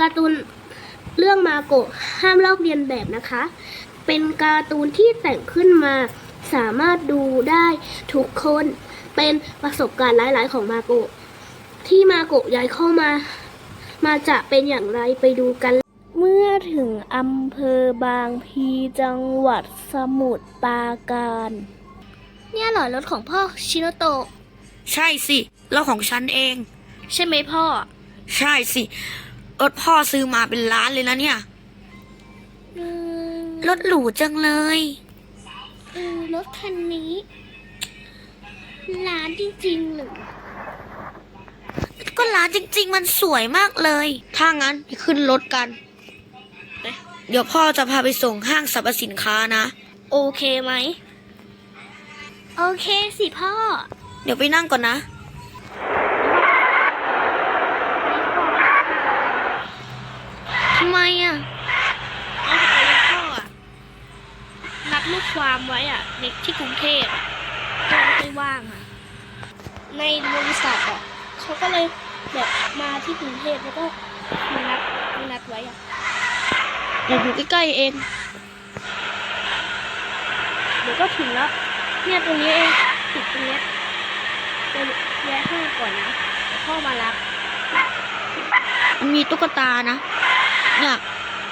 การ์ตูนเรื่องมาโกะห้ามลอกเลียนแบบนะคะ เป็นการ์ตูนที่แต่งขึ้นมาสามารถดูได้ทุกคนเป็นประสบการณ์หลาย ๆ ของมาโกะที่มาโกะย้ายเข้ามา มาจะเป็นอย่างไรไปดูกัน เมื่อถึงอำเภอบางพลีจังหวัดสมุทรปราการ เนี่ยเหรอรถของพ่อชิโนโตะใช่สิรถของฉันเอง ใช่ไหมพ่อ ใช่สิ รถพ่อซื้อมาเป็นล้านเลยนะเนี่ยอืมรถหรูจังเลยเออรถคันนี้ร้านจริงๆหรือก็ร้านจริง ๆ มันสวยมากเลย ถ้างั้นไปขึ้นรถกัน เดี๋ยวพ่อจะพาไปส่งห้างสรรพสินค้านะ โอเคไหม โอเคสิพ่อ เดี๋ยวไปนั่งก่อนนะ ทำไม อะเอาไปพ่ออะนัดลูกความไว้อะในที่กรุงเทพอะก็ไม่ได้ว่างอะ ในบริษัทอะเขาก็เลยแบบมาที่กรุงเทพแล้วก็มานัดมานัดไว้อะเดี๋ยวอยู่ใกล้ๆเองเดี๋ยวก็ถึงแล้วเนี่ยตรงนี้เองติดตรงเนี้ยไปแวะห้างก่อนนะเดี๋ยวพ่อมารับมันมีตุ๊กตานะ เนี่ย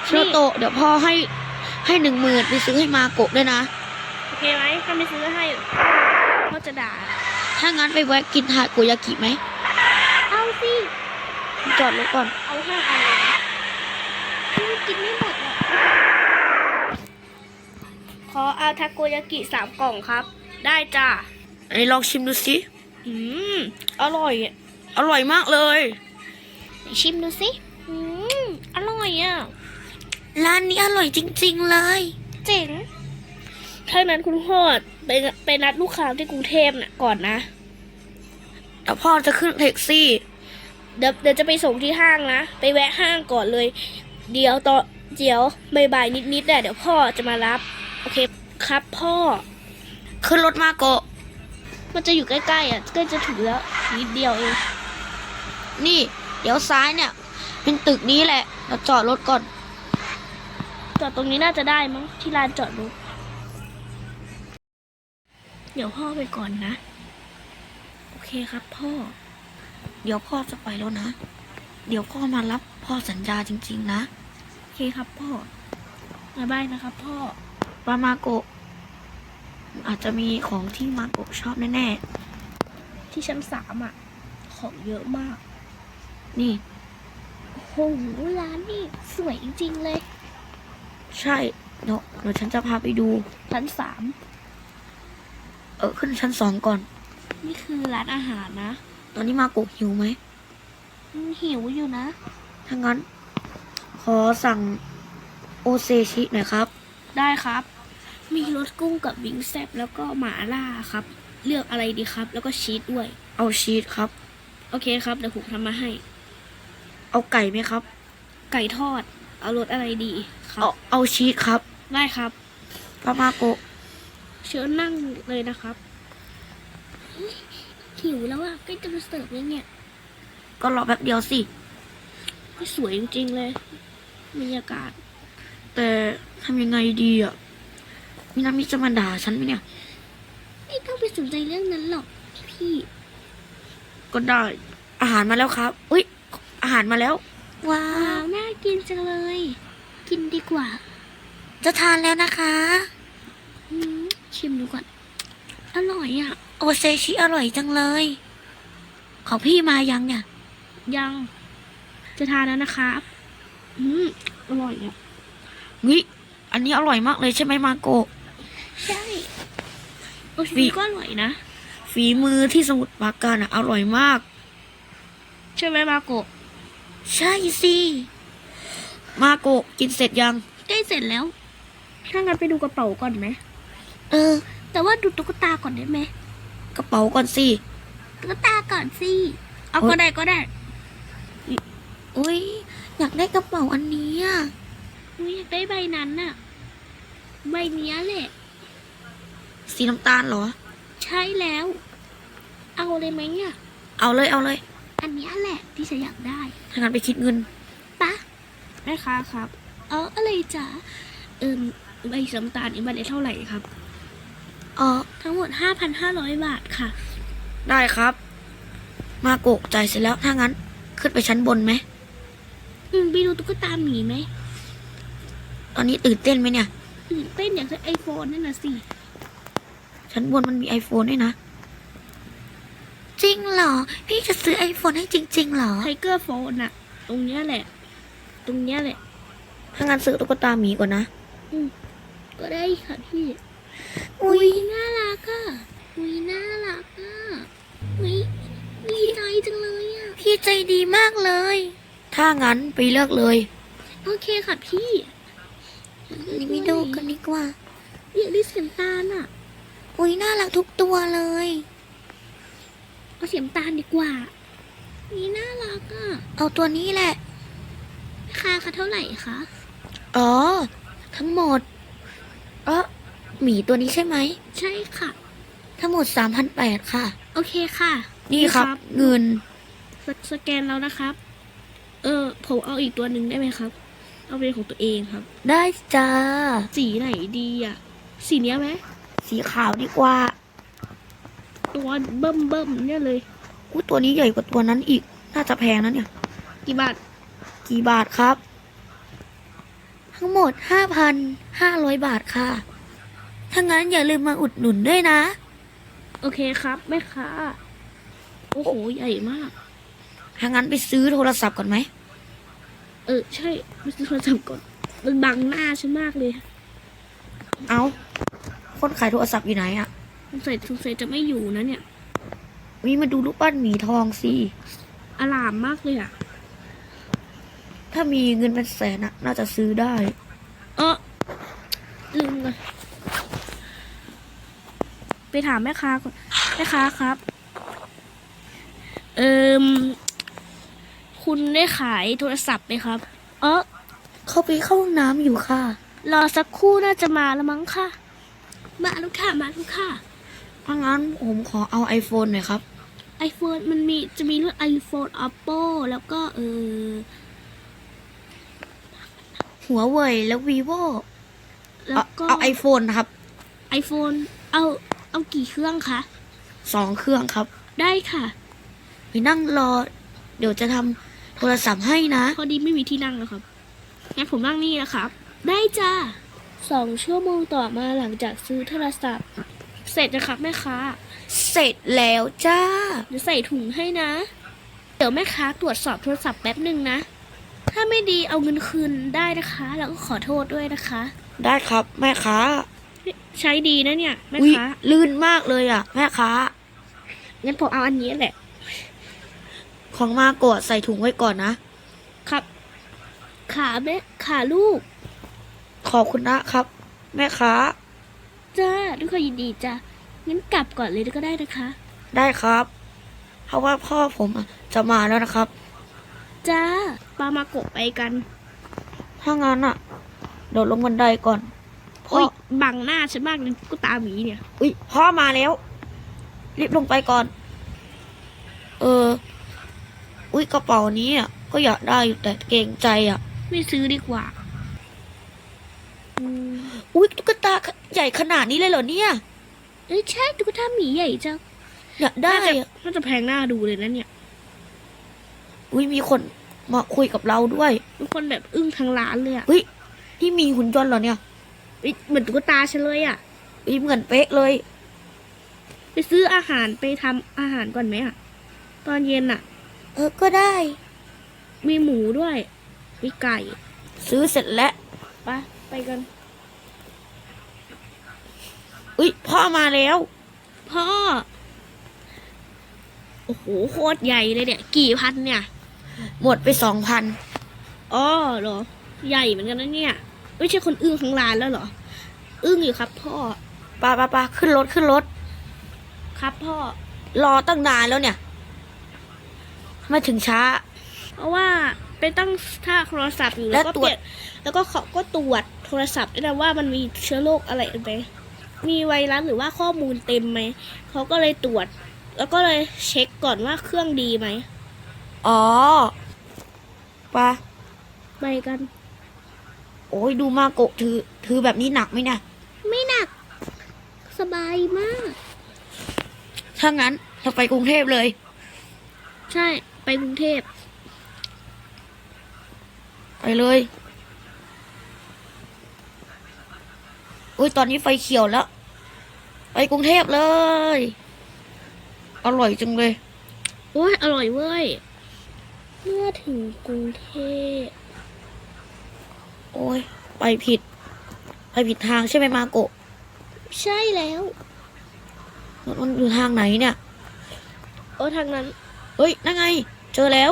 ชิโรโตะเดี๋ยวพ่อให้ให้หนึ่งหมื่นไปซื้อให้มาโกะด้วยนะ โอเคไหมถ้าไม่ซื้อให้พ่อจะด่า ถ้างั้นไปแวะกินทาโกยากิไหม เอาสิจอดรถก่อน เอาห้าอันเลยนะกินไม่หมดหรอกขอเอาทาโกยากิสามกล่องครับ ได้จ้าไหนลองชิมดูสิ อืม อร่อยอะอร่อยมากเลยไหนชิมดูสิอืม อร่อยอะ ร้านนี้อร่อยจริง ๆ เลย เจ๋ง ถ้านั้นคุณพ่อไปไปนัดลูกค้าที่กรุงเทพน่ะก่อนนะเดี๋ยวพ่อจะขึ้นแท็กซี่ เดี๋ยวเดี๋ยวจะไปส่งที่ห้างนะ ไปแวะห้างก่อนเลย เดี๋ยวตอนเดี๋ยวบ่ายๆนิดๆน่ะเดี๋ยวพ่อจะมารับ โอเคครับพ่อ ขึ้นรถมาโกะมันจะอยู่ใกล้ๆอะใกล้จะถึงแล้วนิดเดียวเอง นี่ เดี๋ยวซ้ายเนี่ย เป็นตึกนี้แหละ เราจอดรถก่อน จอดตรงนี้น่าจะได้มั้งที่ลานจอดรถ เดี๋ยวพ่อไปก่อนนะ โอเคครับพ่อ เดี๋ยวพ่อจะไปแล้วนะ เดี๋ยวพ่อมารับพ่อสัญญาจริง ๆ นะ โอเคครับพ่อบ๊ายบายนะครับพ่อปามาโกะอาจจะมีของที่มาโกะชอบแน่ ๆ ที่ชั้นสามอะ ของเยอะมาก นี่ หร้านนี่สวยจริงๆเลย ใช่เดี๋ยวเดี๋ยวฉันจะพาไปดู ชั้นสามเออขึ้นชั้นสองก่อน นี่คือร้านอาหารนะตอนนี้มาโกะหิวไหมอืมหิวอยู่นะ ถ้างั้น ขอสั่งโอเซชิหน่อยครับ ได้ครับ มีรสกุ้งกับวิงแซบแล้วก็หมาล่าครับ เลือกอะไรดีครับ แล้วก็ชีสด้วย เอาชีสครับ โอเคครับเดี๋ยวผมทำมาให้ เอาไก่ไหมครับ ไก่ทอด เอารสอะไรดีครัเอาบ เอาชีสครับได้ครับปามาโกะเชิญนั่งเลยนะครับเฮ้ยหิวแล้วอะใกล้จะมาเสิร์ฟแล้วเนี่ยก็รอแป๊บเดียวสิ ก็สวยจริงๆเลยบรรยากาศ แต่ทำยังไงดีอะมินามิจะมาด่าฉันไหมเนี่ย ไม่ต้องไปสนใจเรื่องนั้นหรอกพี่ ก็ได้ อาหารมาแล้วครับ อุ้ย อาหารมาแล้ว ว้าว้าวน่ากินจังเลย กินดีกว่าจะทานแล้วนะคะ อืมชิมดูก่อน อร่อยอะ โอเซชิอร่อยจังเลย ของพี่มายังเนี่ย ยัง จะทานแล้วนะครับ อืมอร่อยอะ วิอันนี้อร่อยมากเลยใช่ไหมมาโกะ ใช่ โอฟีชีก็อร่อยนะ ฝีมือที่สมุทรปราการอะ อร่อยมาก ใช่ไหมมาโกะ ใช่สิ มาโกะกินเสร็จยัง ใกล้เสร็จแล้ว ถ้างั้นไปดูกระเป๋าก่อนไหม เออ แต่ว่าดูตุ๊กตาก่อนได้ไหม กระเป๋าก่อนสิ ตุ๊กตาก่อนสิ เอาโอ๊ยก็ได้ก็ได้ อุ้ยอยากได้กระเป๋าอันนี้อะหนูอยากได้ใบนั้นน่ะ ใบเนี้ยแหละ สีน้ำตาลเหรอ ใช่แล้ว เอาเลยไหมเนี่ย เอาเลยเอาเลย อันเนี้ยแหละที่ฉันอยากได้ถ้างั้นไปคิดเงินปะแม่ค้าครับ เอออะไรจ๊ะเอิมใบน้ำตาลอีกใบละเท่าไหร่ครับอ๋อทั้งหมด 5,500 บาทค่ะ ได้ครับ มาโกะจ่ายเสร็จแล้วถ้างั้น ขึ้นไปชั้นบนไหมอืมไปดูตุ๊กตาหมีไหมตอนนี้ตื่นเต้นไหมเนี่ยตื่นเต้นอยากได้ไอโฟนนั่นน่ะสิชั้นบนมันมีไอโฟนด้วยนะ จริงเหรอ พี่จะซื้อไอโฟนให้จริงๆเหรอไทเกอร์โฟนอะตรงเนี้ยแหละ ตรงเนี้ยแหละ ถ้างั้นซื้อตุ๊กตาหมีก่อนนะก็ได้ค่ะพี่อุ้ยน่ารักอะอุ้ยน่ารักอะอุ้ยดีใจจังเลยอะพี่ใจดีมากเลย ถ้างั้นไปเลือกเลย โอเคค่ะพี่นี่ไม่ดูกันดีกว่าอยากได้เสียงตาลอะอุ้ยน่ารักทุกตัวเลย เอาเสียงตาลดีกว่า นี่น่ารักอะ เอาตัวนี้แหละราคาค่ะเท่าไหร่คะ อ๋อ ทั้งหมด เออหมีตัวนี้ใช่ไหม ใช่ค่ะ ทั้งหมดสามพันแปดค่ะ โอเคค่ะ นี่ครับ เงินสสแกนแล้วนะครับ เออ ผมเอาอีกตัวหนึ่งได้ไหมครับ เอาเป็นของตัวเองครับ ได้จ้า สีไหนดีอะ สีเนี้ยไหม สีขาวดีกว่า ตัวเบิ่มเบิ่มๆเนี่ยเลยอู้ตัวนี้ใหญ่กว่าตัวนั้นอีก น่าจะแพงนะเนี่ย กี่บาท กี่บาทครับ ทั้งหมดห้าพันห้าร้อยบาทค่ะ ถ้างั้นอย่าลืมมาอุดหนุนด้วยนะ โอเคครับแม่ค้าโอ้โหใหญ่มาก ถ้างั้นไปซื้อโทรศัพท์ก่อนไหม เออ ใช่ไม่ซื้อโทรศัพท์ก่อนมันบังหน้าฉันมากเลย เอาคนขายโทรศัพท์อยู่ไหนอะ สงสัยสงสัยจะไม่อยู่นะเนี่ยวิมาดูรูปปั้นหมีทองสิอลามมากเลยอะ ถ้ามีเงินเป็นแสนอะน่าจะซื้อได้ เออลืมเลยไปถามแม่ค้าก่อนแม่ค้าครับ เอิมคุณได้ขายโทรศัพท์ไหมครับ เออเขาไปเข้าห้องน้ำอยู่ค่ะ รอสักครู่น่าจะมาแล้วมั้งค่ะ มาแล้วค่ะ มาแล้วค่ะ ถ้างั้นผมขอเอา iPhone หน่อยครับ iPhone มันมีจะมีรุ่น iPhone Oppo แล้วก็เออหัวเว่ยแล้ว vivo แล้เอาวก็เอา iPhone นะครับ iPhone เอาเอากี่เครื่องคะสองเครื่องครับ ได้ค่ะ ไปนั่งรอ เดี๋ยวจะทำโทรศัพท์ให้นะ พอดีไม่มีที่นั่งนะครับงั้นผมนั่งนี่นะครับ ได้จ้าสองชั่วโมงต่อมาหลังจากซื้อโทรศัพท์ เสร็จนะครับแม่ค้า เสร็จแล้วจ้า เดี๋ยวใส่ถุงให้นะ เดี๋ยวแม่ค้าตรวจสอบโทรศัพท์แป๊บหนึ่งนะ ถ้าไม่ดีเอาเงินคืนได้นะคะ แล้วก็ขอโทษด้วยนะคะ ได้ครับแม่ค้าใช้ดีนะเนี่ยแม่อุ๊ยค้า ลื่นมากเลยอะ แม่ค้า งั้นผมเอาอันนี้แหละ ของมาโกดใส่ถุงไว้ก่อนนะ ครับ ขาแม่ขาลูก ขอบคุณนะครับ แม่ค้า จ้าด้วยความยินดีจ้างั้นกลับก่อนเลยก็ได้นะคะ ได้ครับ เพราะว่าพ่อผมอะจะมาแล้วนะครับ จ้าปามาโกะไปกันถ้างั้นอะโดดลงบันไดก่อนพ่อโอ้ยบังหน้าฉันมากเลยก็ตาหมีเนี่ย อุ้ยพ่อมาแล้ว รีบลงไปก่อน เออ อุ้ยกระเป๋านี้อะก็อยากได้อยู่แต่เกรงใจอะ ไม่ซื้อดีกว่าอืม อุ้ยตุ๊กตาใหญ่ขนาดนี้เลยเหรอเนี่ยเอ้ยใช่ตุ๊กตาหมีใหญ่จังอยากได้น่าจะอะน่าจะแพงหน้าดูเลยนะเนี่ยอุ้ยมีคนมาคุยกับเราด้วยทุกคนแบบอึ้งทางร้านเลยอะอุ้ยนี่มีหุ่นยนต์เหรอเนี่ยเอ้ยเหมือนตุ๊กตาฉันเลยอะอุ้ยเหมือนเป๊ะเลย ไปซื้ออาหารไปทำอาหารก่อนไหมอะตอนเย็นอะเออก็ได้ มีหมูด้วย มีไก่ ซื้อเสร็จแล้ว ไปไปกัน อุ้ยพ่อมาแล้ว พ่อ โอ้โหโคตรใหญ่เลยเนี่ย กี่พันเนี่ย หมดไปสองพันอ๋อเหรอ ใหญ่เหมือนกันนะเนี่ย ไม่ใช่คนอึ้งทั้งร้านแล้วเหรอ อึ้งอยู่ครับ พ่อปาปาปาขึ้นรถขึ้นรถ ครับพ่อ รอตั้งนานแล้วเนี่ยทำไมาถึงช้า เพราะว่าไปตั้งท่าโทรศัพท์อยู่แล้แล้ววก็ตรวจเปลี่ยนแล้วก็เขาก็ตรวจโทรศัพท์ด้วยนะว่ามันมีเชื้อโรคอะไรไหม มีไวรัสหรือว่าข้อมูลเต็มไหม เขาก็เลยตรวจ แล้วก็เลยเช็คก่อนว่าเครื่องดีไหม อ๋อปาไปกัน โอ้ยดูมาโกะถือ ถือแบบนี้หนักไหมเนี่ยไม่หนัก สบายมาก ถ้างั้นเราไปกรุงเทพเลย ใช่ ไปกรุงเทพ ไปเลย อุ้ยตอนนี้ไฟเขียวแล้ว ไปกรุงเทพเลย อร่อยจังเลยโอ้ยอร่อยเว้ย เมื่อถึงกรุงเทพ โอ้ยไปผิด ไปผิดทางใช่ไหมมาโกะ ใช่แล้ว มันมันอยู่ทางไหนเนี่ย โอ้ทางนั้น เฮ้ยนั่นไง เจอแล้ว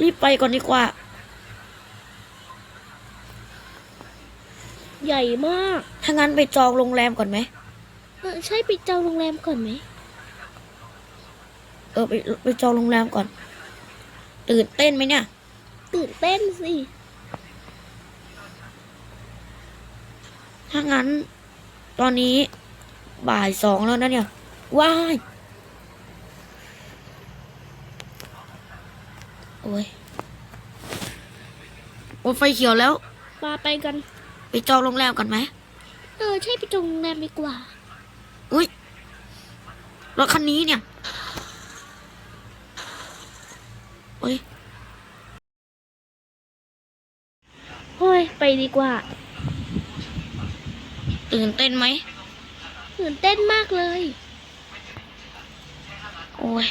รีบไปก่อนดีกว่า ใหญ่มาก ถ้างั้นไปจองโรงแรมก่อนไหมเออใช่ไปจองโรงแรมก่อนไหมเออไปไปจองโรงแรมก่อน ตื่นเต้นไหมเนี่ย ตื่นเต้นสิถ้างั้น ตอนนี้บ่ายสองแล้วนะเนี่ยว้ายโอ้ยโอ้ยไฟเขียวแล้วมาไปกัน ไปจองโรงแรมก่อนไหมเออใช่ไปจองโรงแรมดีกว่า อุ้ยรถคันนี้เนี่ยโอ้ยโอ้ยไปดีกว่า ตื่นเต้นไหมตื่นเต้นมากเลย โอ้ย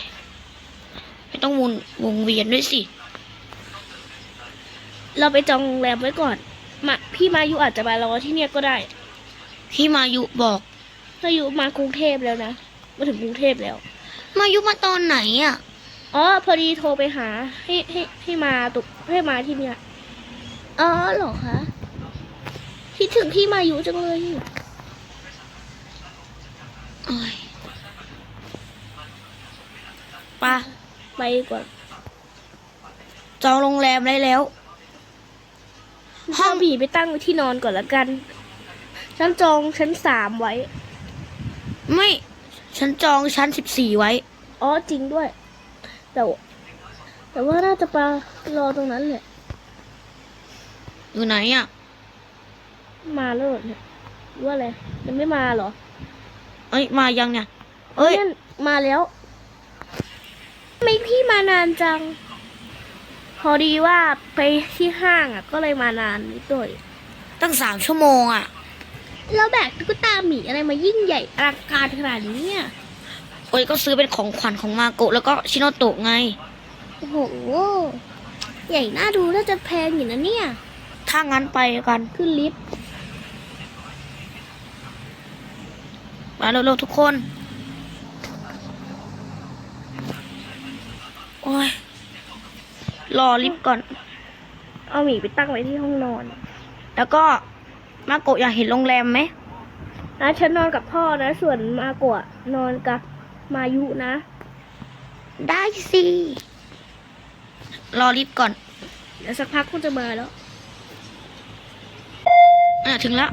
ไม่ต้องวนวงเวียนด้วยสิ เราไปจองโรงแรมไว้ก่อนมา พี่มายุอาจจะมารอที่เนี่ยก็ได้ พี่มายุบอกมายุมากรุงเทพแล้วนะมาถึงกรุงเทพแล้ว มายุมาตอนไหนอะอ๋อพอดีโทรไปหา ให้ให้ให้มาตุกให้มาที่เนี่ยอ๋อเหรอคะคิดถึงพี่มายุจังเลยโอ้ยไป่ะไปก่อนจองโรงแรมได้แล้ว ห้องผีไปตั้งไว้ที่นอนก่อนละกันฉันจองชั้นสามไว้ ไม่ฉันจองชั้นสิบสี่ไว้ อ๋อจริงด้วย แต่ว่าแต่ว่าน่าจะไปรอตรงนั้นแหละ อยู่ไหนอะ มาแล้วเหรอเนี่ยหรือว่าอะไรยังไม่มาเหรอเอ้ยมายังเนี่ย เอ้ย นั่นมาแล้วทำไม่พี่มานานจัง พอดีว่าไปที่ห้างอะ ก็เลยมานานนิดหน่อยตั้งสามชั่วโมงอะ แล้วแบกตุ๊กตาหมีอะไรมายิ่งใหญ่อลังการขนาดนี้เนี่ยโอ้ยก็ซื้อเป็นของขวัญของมาโกะแล้วก็ชิโนโตะไง โอ้โห ใหญ่น่าดูน่าจะแพงอยู่นะเนี่ย ถ้างั้นไปกันขึ้นลิฟต์มาเร็วๆทุกคน โอ้ย รอลิฟต์ก่อน เอาหมีไปตั้งไว้ที่ห้องนอน แล้วก็มาโกะอยากเห็นโรงแรมไหมนะฉันนอนกับพ่อนะ ส่วนมาโกะนอนกับมายุนะ ได้สิ รอลิฟต์ก่อน เดี๋ยวสักพักคงจะมาแล้วอะถึงแล้ว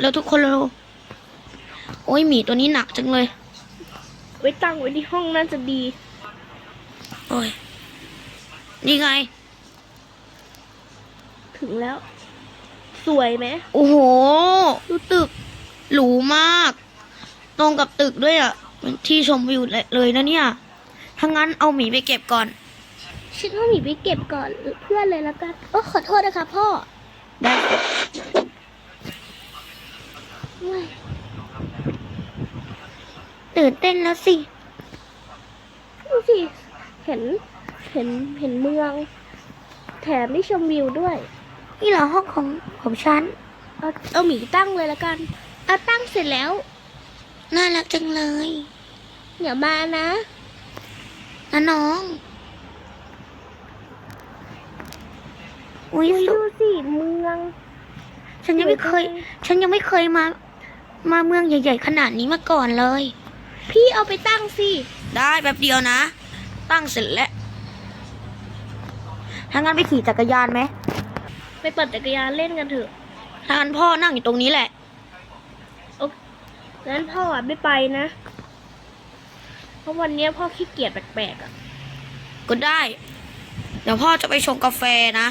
แล้วทุกคนเร็วโอ้ยหมีตัวนี้หนักจังเลย ไว้ตั้งไว้ที่ห้องน่าจะดี โอ้ย นี่ไง ถึงแล้ว สวยไหม โอ้โห ดูตึก หรูมาก ตรงกับตึกด้วยอะเป็นที่ชมวิวเลยนะเนี่ย ถ้างั้นเอาหมีไปเก็บก่อน ฉันว่าหมีไปเก็บก่อนเพื่อนเลยแล้วกัน โอ้ขอโทษนะคะพ่อ ได้เฮ้ยตื่นเต้นแล้วสิดูสิ เห็นเห็นเห็นเมือง แถมได้ชมวิวด้วย นี่เหรอห้องของของฉันเอาเอาหมีตั้งเลยแล้วกันเอาตั้งเสร็จแล้ว น่ารักจังเลยเดี๋ยวมานะนะน้อง อุ้ยอุ๊ยสุดูสิเมือง ฉันยังไม่เคย ฉันยังไม่เคยมา มาเมืองใหญ่ ๆ ขนาดนี้มาก่อนเลย พี่เอาไปตั้งสิ ได้แป๊บเดียวนะ ตั้งเสร็จแล้วถ้างั้นไปขี่จักรยานไหมไปปั่นจักรยานเล่นกันเถอะถ้างั้นพ่อนั่งอยู่ตรงนี้แหละงั้นพ่ออะไม่ไปนะ เพราะวันเนี้ยพ่อขี้เกียจแปลกๆอะ ก็ได้ เดี๋ยวพ่อจะไปชงกาแฟนะ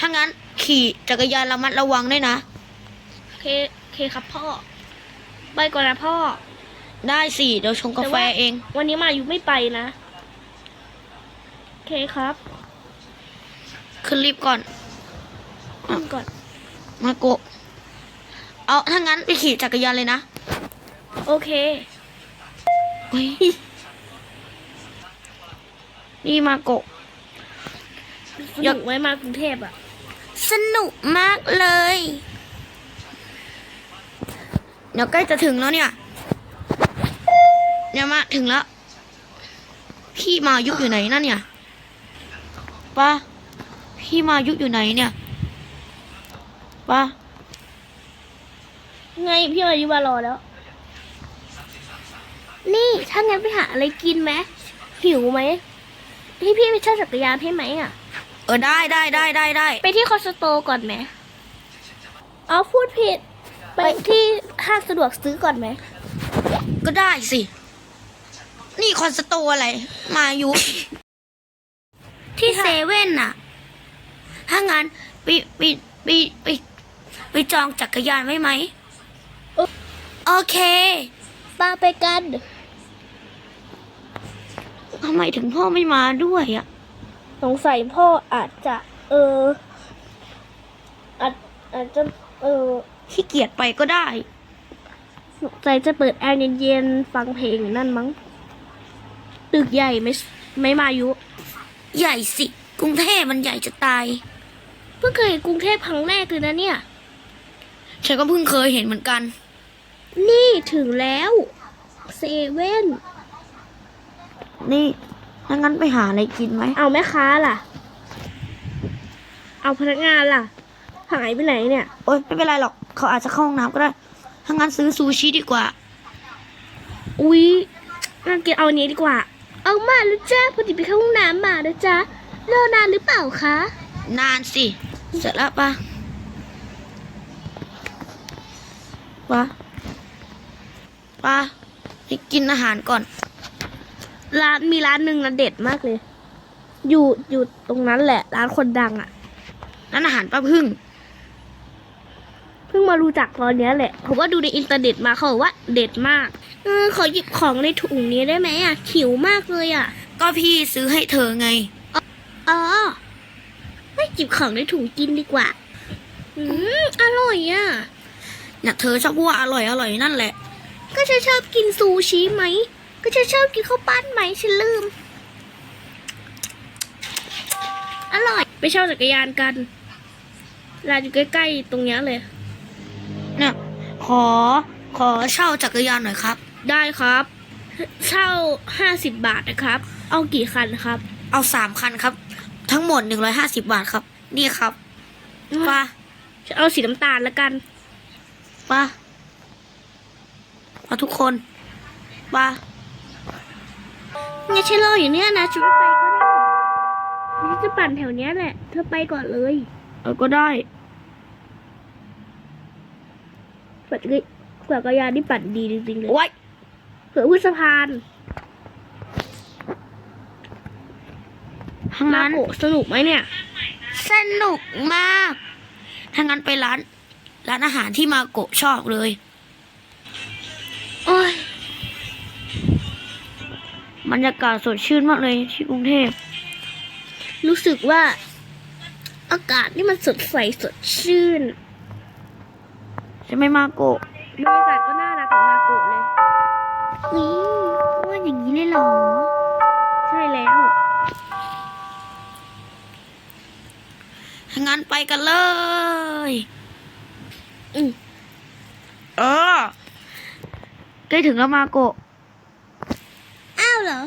ถ้างั้นขี่จักรยานระมัดระวังด้วยนะ โอเคโอเคครับพ่อ ไปก่อนนะพ่อ ได้สิเดี๋ยวชงกาแฟเอง วันนี้มาอยู่ไม่ไปนะ โอเคครับ ขึ้นรีบก่อนขึ้นก่อน มาโกะเอาถ้างั้นไปขี่จักรยานเลยนะ โอเคเฮ้ยนี่มาโกะสอยากนุกไหมมากรุงเทพอะ สนุกมากเลย เดี๋ยวใกล้จะถึงแล้วเนี่ย เนี่ยมาถึงแล้ว พี่มายุอยู่ไหนนั่นเนี่ยป้าพี่มายุอยู่ไหนเนี่ยป้าไงพี่มายุมารอแล้ว นี่ถ้างั้นไปหาอะไรกินไหมหิวไหมให้พี่ไปเช่าจักรยานให้ไหมอะ เออได้ได้ได้ได้ได้ไปที่คอสโตก่อนไหมเอาพูดผิด ไปที่ห้างสะดวกซื้อก่อนไหม ก็ได้สิ นี่คอนสโตอะไร มายุที่เซเว่นน่ะ ถ้างั้นไปไปไปไปไปจองจักรยานไว้ไหม โอเคปาไปกันทำไมถึงพ่อไม่มาด้วยอะสงสัยพ่ออาจจะ เออ อาจอาจจะ เออขี้เกียจไปก็ได้สงสัยจะเปิดแอร์เย็นๆฟังเพลงอยู่นั่นมั้ง ตึกใหญ่ไม่ไม่มายุ ใหญ่สิ กรุงเทพมันใหญ่จะตาย เพิ่งเคยเห็นกรุงเทพครั้งแรกเลยนะเนี่ย ฉันก็เพิ่งเคยเห็นเหมือนกัน นี่ถึงแล้วเซเว่นนี่ถ้างั้นไปหาอะไรกินไหมเอาแม่ค้าล่ะ เอาพนักงานล่ะหายไปไหนเนี่ย โอ๊ยไม่เป็นไรหรอก เขาอาจจะเข้าห้องน้ำก็ได้ ถ้างั้นซื้อซูชิดีกว่า อุ๊ยงั้นกินเอาอันนี้ดีกว่า เอามาแล้วจ้าพอดีไปเข้าห้องน้ำมาแล้วจ้ารอนานหรือเปล่าคะ นานสิ เสร็จแล้วปะปะปะไปกินอาหารก่อน ร้านมีร้านหนึ่งนะเด็ดมากเลย อยู่อยู่ตรงนั้นแหละ ร้านคนดังอะ่ะ นั่นอาหารป้าพึ่ง เพิ่งมารู้จักตอนเนี้ยแหละผมว่าดูในอินเทอร์เน็ตมาเขาบอกว่าเด็ดมาก เออขอหยิบของในถุงนี้ได้ไหมอะหิวมากเลยอะ ก็พี่ซื้อให้เธอไง อ๋อไม่หยิบของในถุงกินดีกว่า อืมอร่อยอะเนี่ยเธอชอบพูดว่าอร่อยอร่อยนั่นแหละ ก็จะชอบกินซูชิไหม ก็จะชอบกินข้าวปั้นไหมฉันลืม อร่อย ไปเช่าจักรยานกันร้านอยู่ใกล้ๆตรงเนี้ยเลย เนี่ยขอขอเช่าจักรยานหน่อยครับ ได้ครับ เช่าห้าสิบบาทนะครับ เอากี่คันครับ เอาสามคันครับ ทั้งหมดหนึ่งร้อยห้าสิบาทครับ นี่ครับป้าจะเอาสีน้ำตาลละกันป้าเอาทุกคนป้าเนี่ยฉันรออยู่เนี่ยนะชุดไปก็ได้นี่จะปั่นแถวเนี้ยแหละ เธอไปก่อนเลย เออก็ได้ ปั่นเลยจักรยานนี่ปั่นดีจริงๆเลยโอ้ยเผื่อพุทธพานทั้งมานั้นโกะสนุกไหมเนี่ย สนุกมากถ้างั้นไปร้าน ร้านอาหารที่มาโกะชอบเลย โอ้ยบรรยากาศสดชื่นมากเลยที่กรุงเทพ รู้สึกว่าอากาศนี่มันสดใสสดชื่น ใช่ไหมมาโกะบรรยากาศก็น่ารักของมาโกะเลยนี่ว่าอย่างนี้เลยเหรอ ใช่แล้วถ้างั้นไปกันเลยอืมเออใกล้ถึงแล้วมาโกะ อ้าวเหรอ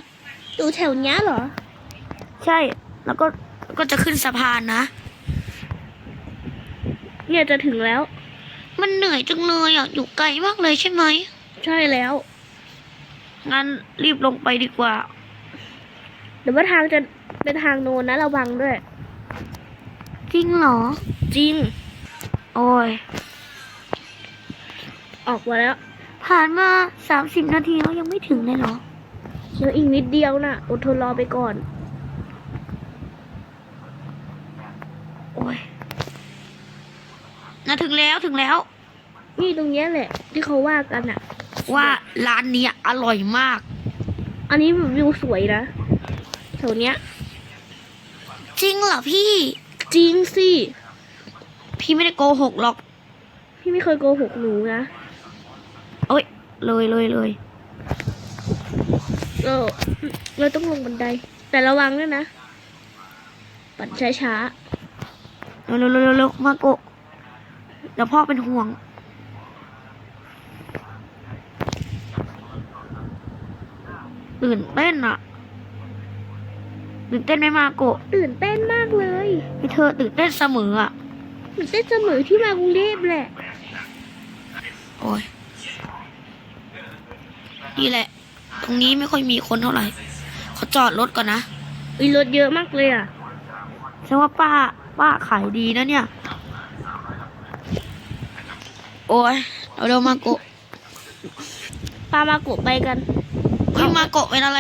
อยู่แถวเนี้ยเหรอ ใช่ แล้วก็แล้วก็จะขึ้นสะพานนะ เนี่ยจะถึงแล้ว มันเหนื่อยจังเลยอะ อยู่ไกลมากเลยใช่ไหม ใช่แล้ว งั้นรีบลงไปดีกว่า เดี๋ยวว่าทางจะเป็นทางโนนนะระวังด้วย จริงเหรอ จริง โอ้ย ออกมาแล้ว ผ่านมาสามสิบนาทีแล้วยังไม่ถึงเลยเหรอเหลืออีกนิดเดียวน่ะ อดทนรอไปก่อน โอ้ย น่าถึงแล้วถึงแล้ว นี่ตรงเนี้ยแหละ ที่เขาว่ากันอะว่าร้านเนี้ยอร่อยมาก อันนี้แบบวิวสวยนะแถวเนี้ย จริงเหรอพี่ จริงสิ พี่ไม่ได้โกหกหรอก พี่ไม่เคยโกหกหนูนะโอ้ยเลยเลยเลยเราเราต้องลงบันได แต่ระวังด้วยนะ ปั่นช้าเร็วเร็วเร็วเร็วเร็วมาโกะ เดี๋ยวพ่อเป็นห่วง ตื่นเต้นอะตื่นเต้นไหมมาโกะๆตื่นเต้นมากเลยพี่เธอตื่นเต้นเสมออะตื่นเต้นเสมอที่มากรุงเทพแหละ โอ้ยนี่แหละ ตรงนี้ไม่ค่อยมีคนเท่าไหร่เขาจอดรถก่อนนะมีรถเยอะมากเลยอะแสดงว่าป้า ป้าขายดีนะเนี่ย โอ้ยเอาเร็วมาโกะปามาโกะไปกันพี่มาโกะเป็นอะไร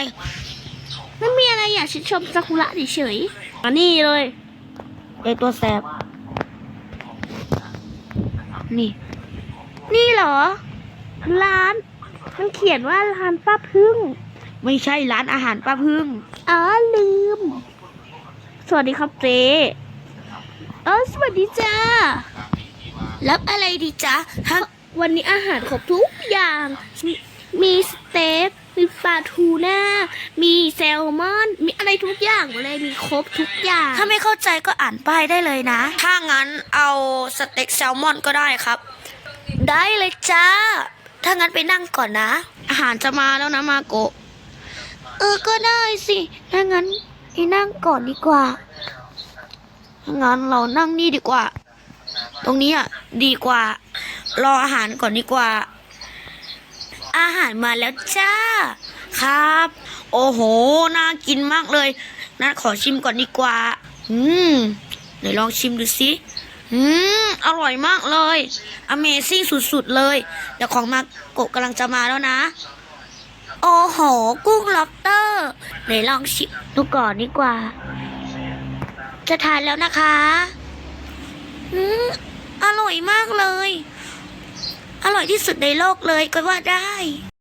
ไม่มีอะไรอยากชื่นชมซากุระเฉยๆอันนี้เลยไอตัวแสบ นี่ นี่เหรอ ร้าน มันเขียนว่าร้านป้าพึ่ง ไม่ใช่ร้านอาหารป้าพึ่งอ๋อลืม สวัสดีครับเจ๊เออสวัสดีจ้า รับอะไรดีจ๊ะฮะวันนี้อาหารครบทุกอย่างมีมีสเต็กมีปลาทูน่า มีแซลมอน มีอะไรทุกอย่างหมดเลย มีครบทุกอย่าง ถ้าไม่เข้าใจก็อ่านป้ายได้เลยนะ ถ้างั้นเอาสเต็กแซลมอนก็ได้ครับ ได้เลยจ้า ถ้างั้นไปนั่งก่อนนะ อาหารจะมาแล้วนะมาโกะ เออ ก็ได้สิ ถ้างั้นไปนั่งก่อนดีกว่าถ้างั้นเรานั่งนี่ดีกว่า ตรงนี้อะดีกว่า รออาหารก่อนดีกว่า อาหารมาแล้วจ้า ครับ โอ้โห น่ากินมากเลยนัดขอชิมก่อนดีกว่า อืมเดี๋ยวลองชิมดูสิอืมอร่อยมากเลย Amazing สุดๆเลย เดี๋ยวของมาโกะกำลังจะมาแล้วนะ โอ้โห กุ้งล็อบเตอร์เดี๋ยวลองชิมดูก่อนดีกว่า จะทานแล้วนะคะ อืม อร่อยมากเลย อร่อยที่สุดในโลกเลยก็ว่าได้